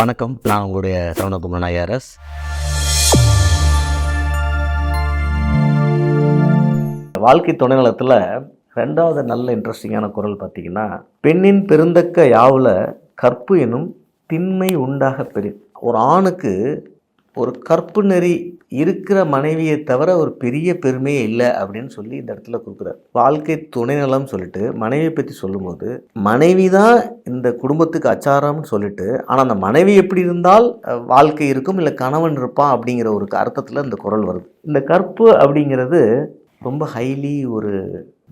வணக்கம். நான் உங்களுடைய சரவணகுமரன் ஐஆர்எஸ். வாழ்க்கை துணைநலத்தில் ரெண்டாவது நல்ல இன்ட்ரெஸ்டிங்கான குரல் பார்த்தீங்கன்னா பெண்ணின் பெருந்தக்க யாவில் கற்பு எனும் திண்மை உண்டாக பெரிய ஒரு ஆணுக்கு ஒரு கற்பு நெறி இருக்கிற மனைவியை தவிர ஒரு பெரிய பெருமையே இல்லை அப்படின்னு சொல்லி இந்த இடத்துல கொடுக்குறாரு. வாழ்க்கை துணைநலம் சொல்லிட்டு மனைவியை பற்றி சொல்லும்போது மனைவி தான் இந்த குடும்பத்துக்கு அச்சாரம்னு சொல்லிட்டு ஆனால் அந்த மனைவி எப்படி இருந்தால் வாழ்க்கை இருக்கும் இல்லை கணவன் இருப்பான் அப்படிங்கிற ஒரு அர்த்தத்தில் இந்த குரல் வருது. இந்த கற்பு அப்படிங்கிறது ரொம்ப ஹைலி ஒரு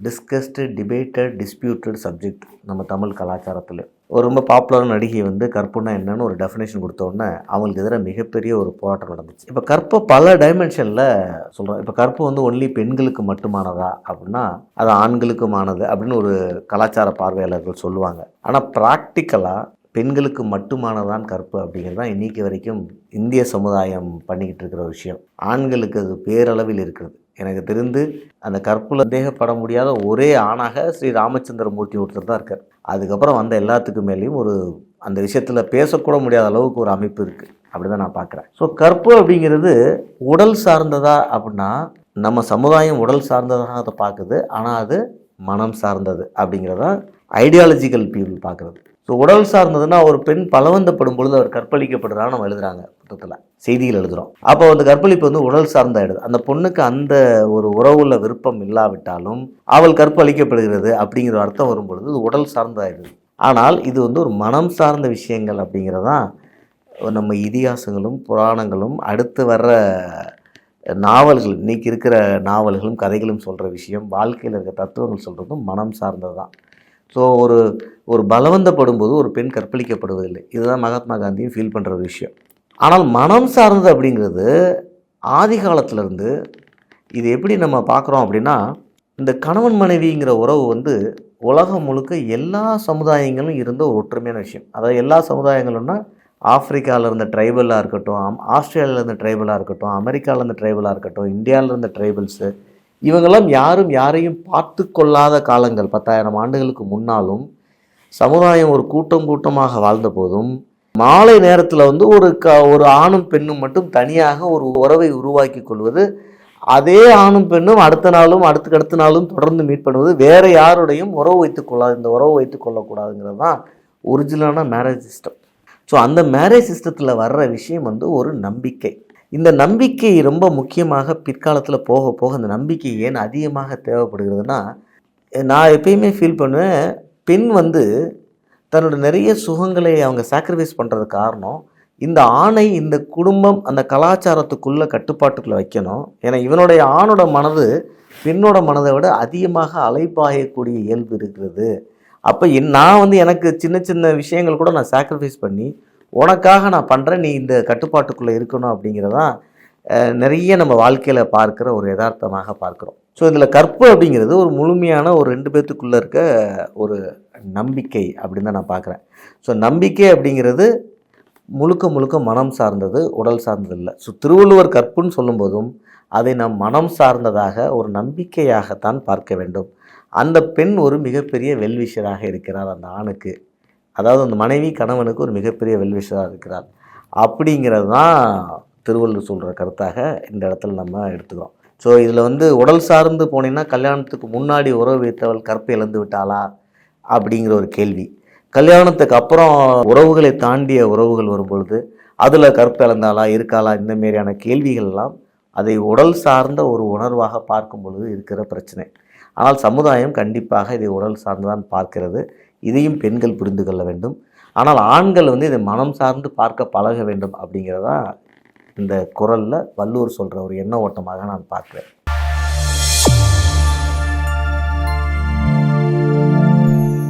டிஸ்கஸ்டு டிபேட்டட் டிஸ்பியூட்டட் சப்ஜெக்ட் நம்ம தமிழ் கலாச்சாரத்தில். ஒரு ரொம்ப பாப்புலரான நடிகை வந்து கற்புனா என்னன்னு ஒரு டெஃபினேஷன் கொடுத்தோடனே அவங்களுக்கு எதிராக மிகப்பெரிய ஒரு போராட்டம் நடந்துச்சு. இப்போ கற்பை பல டைமென்ஷனில் சொல்கிறோம் இப்போ கற்பு வந்து ஒன்லி பெண்களுக்கு மட்டுமானதா அப்படின்னா அது ஆண்களுக்குமானது அப்படின்னு ஒரு கலாச்சார பார்வையாளர்கள் சொல்லுவாங்க. ஆனால் ப்ராக்டிக்கலாக பெண்களுக்கு மட்டுமானதான் கற்பு அப்படிங்கிறது தான் இன்னைக்கு வரைக்கும் இந்திய சமுதாயம் பண்ணிக்கிட்டு இருக்கிற விஷயம். ஆண்களுக்கு அது பேரளவில் இருக்கிறது. எனக்கு தெரிந்து அந்த கற்புல தேகப்பட முடியாத ஒரே ஆணாக ஸ்ரீ ராமச்சந்திர மூர்த்தி ஒருத்தர் தான் இருக்கார். அதுக்கப்புறம் வந்த எல்லாத்துக்கு மேலேயும் ஒரு அந்த விஷயத்தில் பேசக்கூட முடியாத அளவுக்கு ஒரு அமைப்பு இருக்குது அப்படி தான் நான் பார்க்குறேன். ஸோ கற்பு அப்படிங்கிறது உடல் சார்ந்ததா அப்படின்னா நம்ம சமுதாயம் உடல் சார்ந்ததாக அதை பார்க்குது. ஆனால் அது மனம் சார்ந்தது அப்படிங்கிறதான் ஐடியாலஜிக்கல் பீப்புள் பார்க்குறது. ஸோ உடல் சார்ந்ததுன்னா ஒரு பெண் பலவந்தப்படும் பொழுது அவர் கற்பழிக்கப்படுறான்னு நம்ம எழுதுறாங்க புத்தகத்தில் செய்திகள் எழுதுகிறோம் அப்போ அந்த கற்பழிப்பு வந்து உடல் சார்ந்தாயிடுது. அந்த பொண்ணுக்கு அந்த ஒரு உறவுள்ள விருப்பம் இல்லாவிட்டாலும் அவள் கற்பழிக்கப்படுகிறது அப்படிங்கிற அர்த்தம் வரும் பொழுது இது உடல் சார்ந்தாயிடுது. ஆனால் இது வந்து ஒரு மனம் சார்ந்த விஷயங்கள் அப்படிங்கிறதான் நம்ம இதிகாசங்களும் புராணங்களும் அடுத்து வர்ற நாவல்கள் இன்னைக்கு இருக்கிற நாவல்களும் கதைகளும் சொல்கிற விஷயம் வாழ்க்கையில் இருக்க தத்துவங்கள் சொல்கிறதும் மனம் சார்ந்தது தான் ஸோ ஒரு ஒரு பலவந்தப்படும் போது ஒரு பெண் கற்பழிக்கப்படுவதில்லை. இதுதான் மகாத்மா காந்தியும் ஃபீல் பண்ணுற ஒரு விஷயம். ஆனால் மனம் சார்ந்தது அப்படிங்கிறது ஆதி காலத்திலேருந்து இது எப்படி நம்ம பார்க்குறோம் அப்படின்னா இந்த கணவன் மனைவிங்கிற உறவு வந்து உலகம் முழுக்க எல்லா சமுதாயங்களும் இருந்த ஒரு ஒற்றுமையான விஷயம். அதாவது எல்லா சமுதாயங்களும்னா ஆப்பிரிக்காவில் இருந்த ட்ரைபலாக இருக்கட்டும் ஆம்- ஆஸ்திரேலியாவில் இருந்த ட்ரைபலாக இருக்கட்டும் அமெரிக்காவில் இருந்த ட்ரைபலாக இருக்கட்டும் இந்தியாவில் இருந்த ட்ரைபல்ஸு இவங்கெல்லாம் யாரும் யாரையும் பார்த்து கொள்ளாத காலங்கள். பத்தாயிரம் ஆண்டுகளுக்கு முன்னாலும் சமுதாயம் ஒரு கூட்டம் கூட்டமாக வாழ்ந்த போதும் மாலை நேரத்தில் வந்து ஒரு க ஒரு ஆணும் பெண்ணும் மட்டும் தனியாக ஒரு உறவை உருவாக்கி கொள்வது அதே ஆணும் பெண்ணும் அடுத்த நாளும் அடுத்துக்கு அடுத்த நாளும் தொடர்ந்து மீட் பண்ணுவது வேறு யாருடையும் உறவு வைத்துக் கொள்ளாது இந்த உறவு வைத்துக் கொள்ளக்கூடாதுங்கிறது தான் ஒரிஜினலான மேரேஜ் சிஸ்டம் ஸோ அந்த மேரேஜ் சிஸ்டத்தில் வர்ற விஷயம் வந்து ஒரு நம்பிக்கை. இந்த நம்பிக்கை ரொம்ப முக்கியமாக பிற்காலத்தில் போக போக அந்த நம்பிக்கை ஏன் அதிகமாக தேவைப்படுகிறதுனா நான் எப்பயுமே ஃபீல் பண்ணுவேன் பெண் வந்து தன்னோட நிறைய சுகங்களை அவங்க சாக்ரிஃபைஸ் பண்ணுறது காரணம் இந்த ஆணை இந்த குடும்பம் அந்த கலாச்சாரத்துக்குள்ளே கட்டுப்பாட்டுக்குள்ளே வைக்கணும். ஏன்னா இவனுடைய ஆணோட மனது பெண்ணோட மனதை விட அதிகமாக அலைப்பாயக்கூடிய இயல்பு இருக்கிறது. அப்போ நான் வந்து எனக்கு சின்ன சின்ன விஷயங்கள் கூட நான் சாக்ரிஃபைஸ் பண்ணி உனக்காக நான் பண்ணுறேன் நீ இந்த கட்டுப்பாட்டுக்குள்ளே இருக்கணும் அப்படிங்கிறதான் நிறைய நம்ம வாழ்க்கையில் பார்க்குற ஒரு யதார்த்தமாக பார்க்குறோம். ஸோ இதில் கற்பு அப்படிங்கிறது ஒரு முழுமையான ஒரு ரெண்டு பேர்த்துக்குள்ளே இருக்க ஒரு நம்பிக்கை அப்படின்னு தான் நான் பார்க்குறேன். ஸோ நம்பிக்கை அப்படிங்கிறது முழுக்க முழுக்க மனம் சார்ந்தது உடல் சார்ந்தது இல்லை. ஸோ திருவள்ளுவர் கற்புன்னு சொல்லும்போதும் அதை நம் மனம் சார்ந்ததாக ஒரு நம்பிக்கையாகத்தான் பார்க்க வேண்டும். அந்த பெண் ஒரு மிகப்பெரிய வெல்விஷராக இருக்கிறார் அந்த ஆணுக்கு. அதாவது அந்த மனைவி கணவனுக்கு ஒரு மிகப்பெரிய வெல்விஷராக இருக்கிறார். அப்படிங்கிறது தான் திருவள்ளுவர் சொல்கிற கருத்தாக இந்த இடத்துல நம்ம எடுத்துக்கிறோம். ஸோ இதில் வந்து உடல் சார்ந்து போனீங்கன்னா கல்யாணத்துக்கு முன்னாடி உறவு வைத்தவள் கற்பை இழந்து விட்டாளா? அப்படிங்கிற ஒரு கேள்வி. கல்யாணத்துக்கு அப்புறம் உறவுகளை தாண்டிய உறவுகள் வரும்பொழுது அதில் கற்பு இழந்தாளா இருக்காளா இந்த மாதிரியான கேள்விகள் எல்லாம் அதை உடல் சார்ந்த ஒரு உணர்வாக பார்க்கும் பொழுது இருக்கிற பிரச்சனை. ஆனால் சமுதாயம் கண்டிப்பாக இதை உடல் சார்ந்துதான் பார்க்கிறது. இதையும் பெண்கள் புரிந்து கொள்ள வேண்டும். ஆனால் ஆண்கள் வந்து இதை மனம் சார்ந்து பார்க்க பழக வேண்டும் அப்படிங்கிறதான் இந்த குரலில் வள்ளுவர் சொல்கிற ஒரு எண்ண ஓட்டமாக நான் பார்க்குறேன்.